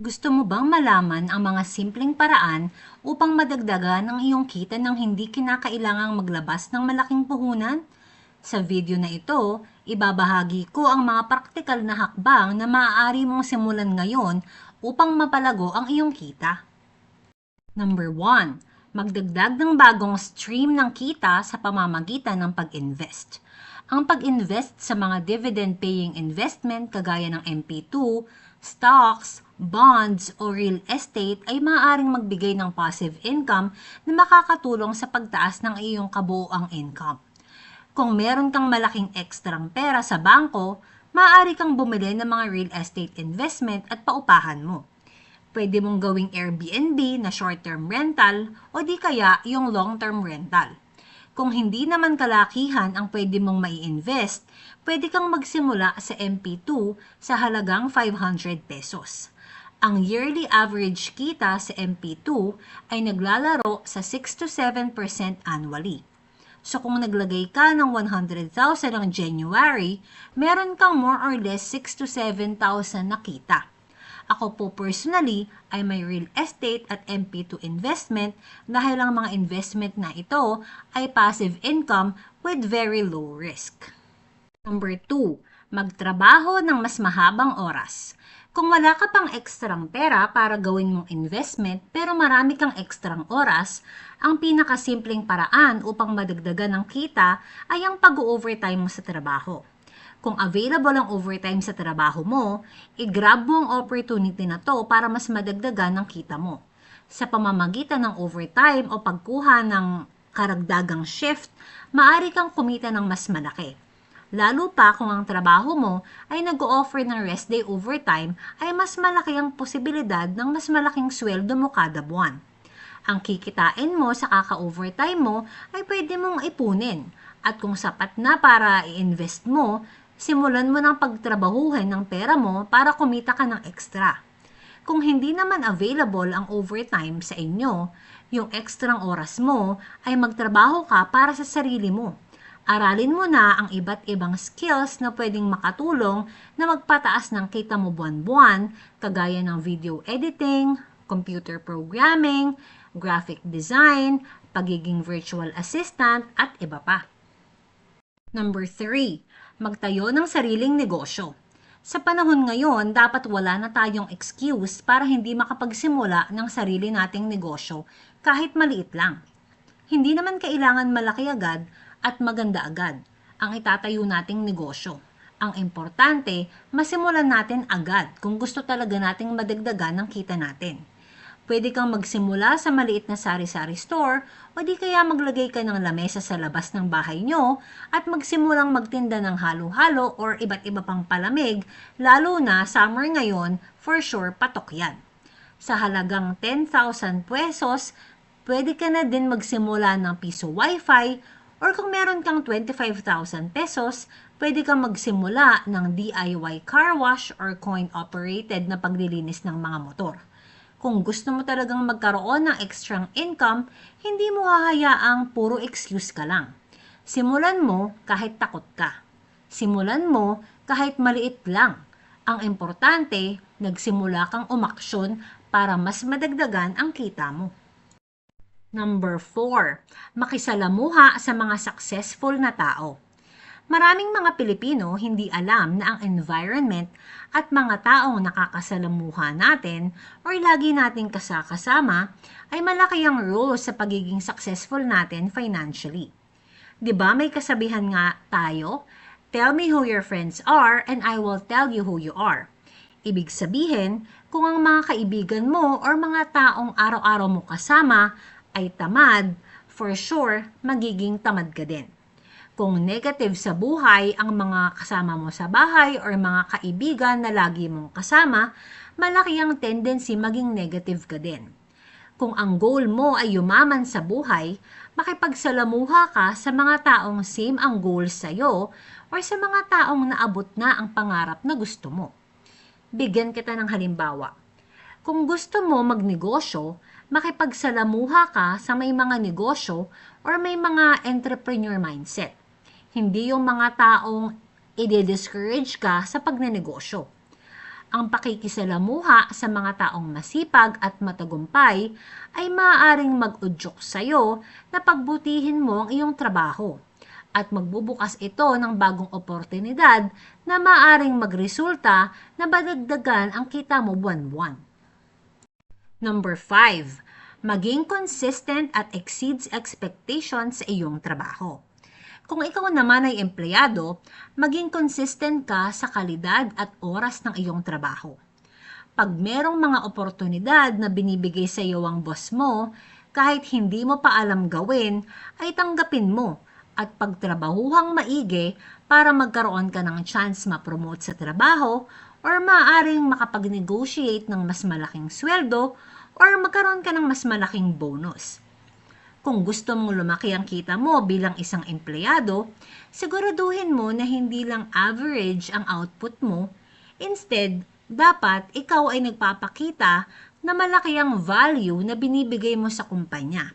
Gusto mo bang malaman ang mga simpleng paraan upang madagdagan ang iyong kita ng hindi kinakailangang maglabas ng malaking puhunan? Sa video na ito, ibabahagi ko ang mga praktikal na hakbang na maaari mong simulan ngayon upang mapalago ang iyong kita. Number 1. Magdagdag ng bagong stream ng kita sa pamamagitan ng pag-invest. Ang pag-invest sa mga dividend-paying investment kagaya ng MP2, stocks, bonds o real estate ay maaaring magbigay ng passive income na makakatulong sa pagtaas ng iyong kabuoang income. Kung meron kang malaking ekstrang pera sa bangko, maaari kang bumili ng mga real estate investment at paupahan mo. Pwede mong gawing Airbnb na short-term rental o di kaya yung long-term rental. Kung hindi naman kalakihan ang pwede mong mai-invest, pwede kang magsimula sa MP2 sa halagang 500 pesos. Ang yearly average kita sa MP2 ay naglalaro sa 6 to 7% annually. So kung naglagay ka ng 100,000 ng January, meron kang more or less 6 to 7,000 na kita. Ako po personally ay may real estate at MP2 investment dahil ang mga investment na ito ay passive income with very low risk. Number 2, magtrabaho ng mas mahabang oras. Kung wala ka pang ekstrang pera para gawin mong investment pero marami kang ekstrang oras, ang pinakasimpleng paraan upang madagdagan ng kita ay ang pag-overtime mo sa trabaho. Kung available ang overtime sa trabaho mo, i-grab mo ang opportunity na to para mas madagdagan ng kita mo. Sa pamamagitan ng overtime o pagkuha ng karagdagang shift, maaari kang kumita ng mas malaki. Lalo pa kung ang trabaho mo ay nag-offer ng rest day overtime ay mas malaki ang posibilidad ng mas malaking sweldo mo kada buwan. Ang kikitain mo sa kaka-overtime mo ay pwede mong ipunin at kung sapat na para i-invest mo, simulan mo ng pagtrabahuhin ng pera mo para kumita ka ng extra. Kung hindi naman available ang overtime sa inyo, yung ekstrang oras mo ay magtrabaho ka para sa sarili mo Aralin mo na ang iba't ibang skills na pwedeng makatulong na magpataas ng kita mo buwan-buwan, kagaya ng video editing, computer programming, graphic design, pagiging virtual assistant, at iba pa. Number 3. Magtayo ng sariling negosyo. Sa panahon ngayon, dapat wala na tayong excuse para hindi makapagsimula ng sarili nating negosyo kahit maliit lang. Hindi naman kailangan malaki agad at maganda agad ang itatayo nating negosyo. Ang importante, masimulan natin agad kung gusto talaga nating madagdagan ng kita natin. Pwede kang magsimula sa maliit na sari-sari store o di kaya maglagay ka ng lamesa sa labas ng bahay nyo at magsimulang magtinda ng halo-halo or iba't iba pang palamig, lalo na summer ngayon, for sure patok yan. Sa halagang 10,000 pesos, pwede ka na din magsimula ng piso wifi Or kung meron kang 25,000 pesos, pwede kang magsimula ng DIY car wash or coin-operated na paglilinis ng mga motor. Kung gusto mo talagang magkaroon ng extra income, hindi mo hahayaang puro excuse ka lang. Simulan mo kahit takot ka. Simulan mo kahit maliit lang. Ang importante, nagsimula kang umaksyon para mas madagdagan ang kita mo. Number 4, makisalamuha sa mga successful na tao. Maraming mga Pilipino hindi alam na ang environment at mga taong nakakasalamuha natin or lagi nating kasakasama ay malaki ang role sa pagiging successful natin financially. 'Di ba may kasabihan nga tayo, tell me who your friends are and I will tell you who you are. Ibig sabihin, kung ang mga kaibigan mo or mga taong araw-araw mo kasama ay tamad, for sure, magiging tamad ka din. Kung negative sa buhay ang mga kasama mo sa bahay or mga kaibigan na lagi mong kasama, malaki ang tendency maging negative ka din. Kung ang goal mo ay yumaman sa buhay, makipagsalamuha ka sa mga taong same ang goal sa'yo or sa mga taong naabot na ang pangarap na gusto mo. Bigyan kita ng halimbawa. Kung gusto mo magnegosyo, makipagsalamuha ka sa may mga negosyo or may mga entrepreneur mindset. Hindi yung mga taong i-discourage ka sa pagnenegosyo. Ang pakikisalamuha sa mga taong masipag at matagumpay ay maaaring mag-udyok sa iyo na pagbutihin mo ang iyong trabaho at magbubukas ito ng bagong oportunidad na maaaring magresulta na badagdagan ang kita mo buwan-buwan. Number 5. Maging consistent at exceeds expectations sa iyong trabaho. Kung ikaw naman ay empleyado, maging consistent ka sa kalidad at oras ng iyong trabaho. Pag merong mga oportunidad na binibigay sa iyo ang boss mo, kahit hindi mo pa alam gawin, ay tanggapin mo at pagtrabahuhang maigi para magkaroon ka ng chance ma-promote sa trabaho or maaaring makapag-negotiate ng mas malaking sweldo or magkaroon ka ng mas malaking bonus. Kung gusto mong lumaki ang kita mo bilang isang empleyado, siguraduhin mo na hindi lang average ang output mo. Instead, dapat ikaw ay nagpapakita na malaki ang value na binibigay mo sa kumpanya.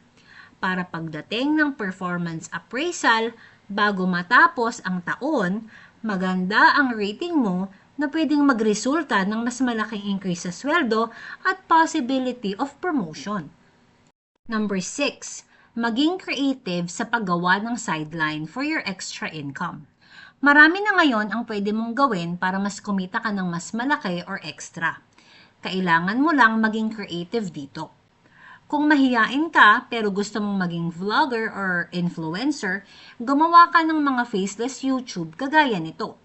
Para pagdating ng performance appraisal, bago matapos ang taon, maganda ang rating mo na pwedeng magresulta ng mas malaking increase sa sweldo at possibility of promotion. Number 6. Maging creative sa paggawa ng sideline for your extra income. Marami na ngayon ang pwede mong gawin para mas kumita ka ng mas malaki or extra. Kailangan mo lang maging creative dito. Kung mahiyain ka pero gusto mong maging vlogger or influencer, gumawa ka ng mga faceless YouTube kagaya nito.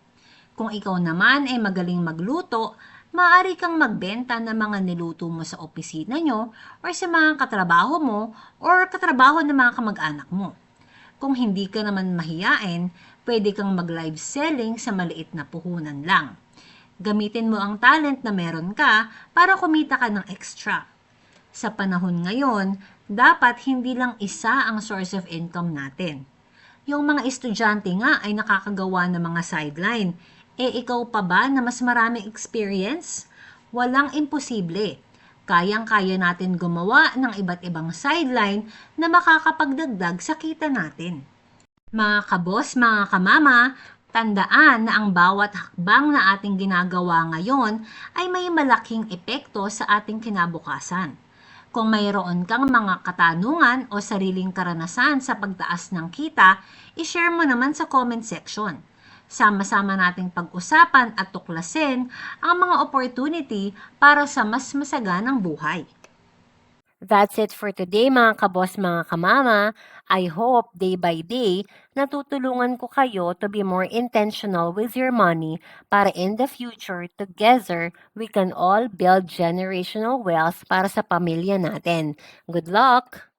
Kung ikaw naman ay magaling magluto, maaari kang magbenta ng mga niluto mo sa opisina nyo or sa mga katrabaho mo or katrabaho ng mga kamag-anak mo. Kung hindi ka naman mahiyain, pwede kang mag-live selling sa maliit na puhunan lang. Gamitin mo ang talent na meron ka para kumita ka ng extra. Sa panahon ngayon, dapat hindi lang isa ang source of income natin. Yung mga estudyante nga ay nakakagawa ng mga sideline. E ikaw pa ba na mas maraming experience? Walang imposible. Kayang-kaya natin gumawa ng iba't ibang sideline na makakapagdagdag sa kita natin. Mga kabos, mga kamama, tandaan na ang bawat hakbang na ating ginagawa ngayon ay may malaking epekto sa ating kinabukasan. Kung mayroon kang mga katanungan o sariling karanasan sa pagtaas ng kita, ishare mo naman sa comment section. Sama-sama nating pag-usapan at tuklasin ang mga opportunity para sa mas masaganang buhay. That's it for today mga kabos, mga kamama. I hope day by day natutulungan ko kayo to be more intentional with your money para in the future together we can all build generational wealth para sa pamilya natin. Good luck!